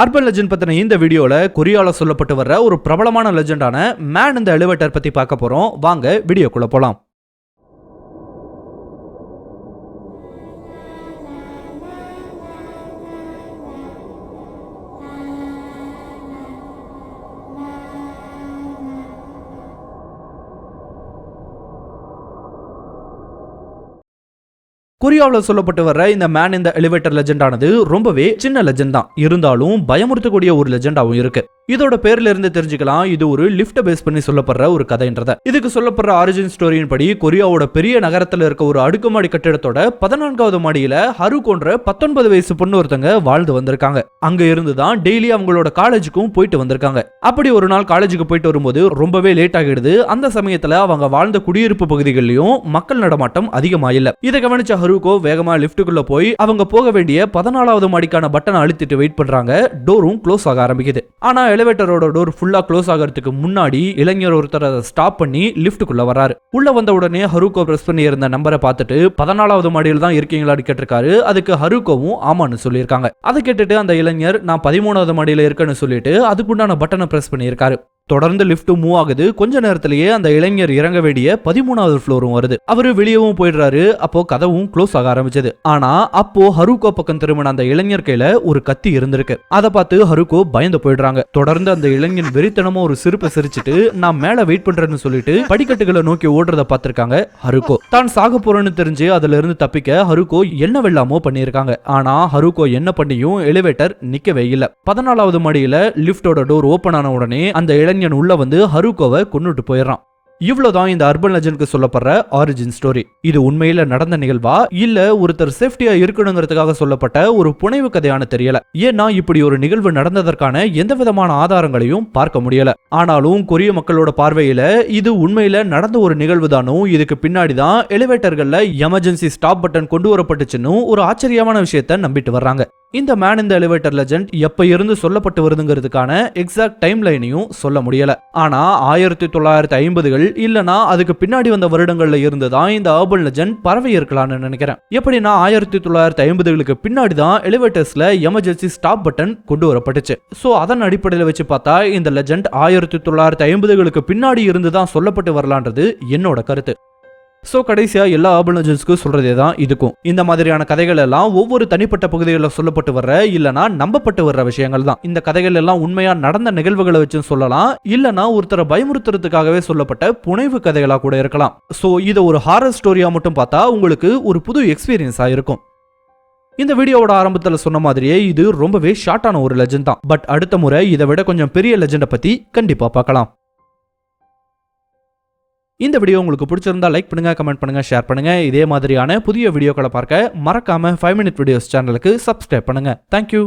Urban legend பத்தின இந்த வீடியோல கொரியால சொல்லப்பட்டு வர்ற ஒரு பிரபலமான லெஜெண்டான மேன் இந்த எலிவேட்டர் பத்தி பார்க்க போறோம். வாங்க வீடியோக்குள்ள போலாம். கொரியாவில் சொல்லப்பட்டு வர இந்த மேன் இந்த எலிவேட்டர் லெஜெண்டானது ரொம்பவே சின்ன லெஜெண்ட் தான். இருந்தாலும் பயமுறுத்தக்கூடிய ஒரு லெஜெண்டாகவும் இருக்கு. இதோட பேர்ல இருந்து தெரிஞ்சுக்கலாம். இது ஒரு லிஃப்ட பேஸ் பண்ணி சொல்லப்படுற ஒரு கதைன்றத. இதுக்கு சொல்லப்படுற ஆரிஜின் ஸ்டோரியின் படி கொரியாவோட பெரிய நகரத்துல இருக்க ஒரு அடுக்குமாடி கட்டிடத்தோட பதினான்காவது மாடியில ஹரு கொன்ற பத்தொன்பது வயசு பொண்ணு ஒருத்தங்க வாழ்ந்து வந்திருக்காங்க. அங்க இருந்து தான் டெய்லி அவங்களோட காலேஜுக்கும் போயிட்டு வந்திருக்காங்க. அப்படி ஒரு நாள் காலேஜுக்கு போயிட்டு வரும்போது ரொம்பவே லேட் ஆகிடுது. அந்த சமயத்துல அவங்க வாழ்ந்த குடியிருப்பு பகுதிகளிலும் மக்கள் நடமாட்டம் அதிகமா இல்ல இதை கவனிச்ச ஹருகோ வேகமா லிப்டுக்குள்ள போய் அவங்க போக வேண்டிய பதினாலாவது மாடிக்கான பட்டனை அழுத்திட்டு வெயிட் பண்றாங்க. டோரும் க்ளோஸ் ஆக ஆரம்பிக்குது. ஆனா எலிவேட்டரோட டோர் ஃபுல்லா க்ளோஸ் ஆகிறதுக்கு முன்னாடி இளைஞர் ஒருத்தர் அதை ஸ்டாப் பண்ணி லிஃப்ட்டுக்குள்ள வராரு உள்ள வந்த உடனே ஹருகோ பிரஸ் பண்ணி இருந்த நம்பரை பார்த்துட்டு பதினாலாவது மாடியில் தான் இருக்கீங்களான்னு கேட்டிருக்காரு. அதுக்கு ஹருகோவும் ஆமான்னு சொல்லியிருக்காங்க. அதை கேட்டுட்டு அந்த இளைஞர் நான் பதிமூணாவது மாடியில இருக்கேன்னு சொல்லிட்டு அதுக்குண்டான பட்டனை பிரஸ் பண்ணியிருக்காரு. தொடர்ந்து லிஃப்ட் மூவ் ஆகுது. கொஞ்ச நேரத்திலேயே அந்த இளைஞர் இறங்க வேண்டிய பதிமூணாவது ஃப்ளோரும் வருது. அவரு வெளியவும் போயிடுறாரு. அப்போ கதவும் க்ளோஸ் ஆக ஆரம்பிச்சது. ஆனா அப்போ ஹருகோ பக்கம் திரும்பின அந்த இளைஞர் கையில ஒரு கத்தி இருந்திருக்கு. அதை பார்த்து ஹருகோ பயந்து போயிடுறாங்க. தொடர்ந்து அந்த இளைஞன் வெறித்தனமா ஒரு சிரிப்பை சிரிச்சிட்டு நான் மேல வெயிட் பண்றேன்னு சொல்லிட்டு படிக்கட்டுகளை நோக்கி ஓடுறத பார்த்திருக்காங்க ஹருகோ தான் சாக போறேன்னு தெரிஞ்சு அதுல இருந்து தப்பிக்க ஹருகோ என்ன வெல்லாமோ பண்ணியிருக்காங்க. ஆனா ஹருகோ என்ன பண்ணியும் எலிவேட்டர் நிக்கவே இல்ல. பதினாலாவது மாடியில லிஃப்டோட டோர் ஓபன் ஆன உடனே அந்த இளைஞன் உள்ள வந்து ஹருகோவை கொன்னுட்டு போயிடுறான். இவ்வளவுதான் இந்த அர்பன் லெஜனுக்கு சொல்லப்படுற ஆரிஜின் ஸ்டோரி இது உண்மையில நடந்த நிகழ்வா? இல்ல ஒருத்தர் சேஃப்டியா இருக்கணுங்கிறதுக்காக சொல்லப்பட்ட ஒரு புனைவு கதையான தெரியல. ஏன்னா இப்படி ஒரு நிகழ்வு நடந்ததற்கான எந்த விதமான ஆதாரங்களையும் பார்க்க முடியல. ஆனாலும் கொரிய மக்களோட பார்வையில இது உண்மையில நடந்த ஒரு நிகழ்வு தானும் இதுக்கு பின்னாடி தான் எலிவேட்டர்கள்ல எமர்ஜென்சி ஸ்டாப் பட்டன் கொண்டு வரப்பட்டுச்சுன்னு ஒரு ஆச்சரியமான விஷயத்த நம்பிட்டு வர்றாங்க. இந்த மேன் இந்த எலிவேட்டர் லெஜெண்ட் எப்ப இருந்து சொல்லப்பட்டு வருதுங்கிறதுக்கான எக்ஸாக்ட் டைம் லைனையும் சொல்ல முடியல. ஆனா ஆயிரத்தி தொள்ளாயிரத்தி ஐம்பதுகள் இல்லனா அதுக்கு பின்னாடி வந்த வருடங்கள்ல இருந்து தான் இந்த அர்பன் லெஜெண்ட் பரவி இருக்கலாம்னு நினைக்கிறேன். எப்படின்னா ஆயிரத்தி தொள்ளாயிரத்தி ஐம்பதுகளுக்கு பின்னாடி தான் எலிவேட்டர்ஸ்ல எமர்ஜென்சி ஸ்டாப் பட்டன் கொண்டு வரப்பட்டுச்சு. சோ அதன் அடிப்படையில் வச்சு பார்த்தா இந்த லெஜெண்ட் ஆயிரத்தி தொள்ளாயிரத்தி ஐம்பதுகளுக்கு பின்னாடி இருந்து தான் சொல்லப்பட்டு வரலான்றது என்னோட கருத்து. ஸோ கடைசியாக எல்லா ஆர்பன் சொல்கிறதே தான் இதுக்கும். இந்த மாதிரியான கதைகள் எல்லாம் ஒவ்வொரு தனிப்பட்ட பகுதிகளில் சொல்லப்பட்டு வர்ற இல்லனா நம்பப்பட்டு வர்ற விஷயங்கள் தான். இந்த கதைகள் எல்லாம் உண்மையாக நடந்த நிகழ்வுகளை வச்சும் சொல்லலாம் இல்லனா ஒருத்தரை பயமுறுத்துறதுக்காகவே சொல்லப்பட்ட புனைவு கதைகளாக கூட இருக்கலாம். ஸோ இதை ஒரு ஹாரர் ஸ்டோரியாக மட்டும் பார்த்தா உங்களுக்கு ஒரு புது எக்ஸ்பீரியன்ஸாக இருக்கும். இந்த வீடியோவோட ஆரம்பத்தில் சொன்ன மாதிரியே இது ரொம்பவே ஷார்ட்டான ஒரு லெஜெண்ட் தான். பட் அடுத்த முறை இதை விட கொஞ்சம் பெரிய லெஜெண்டை பற்றி கண்டிப்பாக பார்க்கலாம். இந்த வீடியோ உங்களுக்கு பிடிச்சிருந்தா லைக் பண்ணுங்கள் கமெண்ட் பண்ணுங்க ஷேர் பண்ணுங்கள் இதே மாதிரியான புதிய வீடியோக்களை பார்க்க மறக்காமல் ஃபைவ் மினிட் வீடியோஸ் சேனலுக்கு சப்ஸ்கிரைப் பண்ணுங்கள் தேங்க்யூ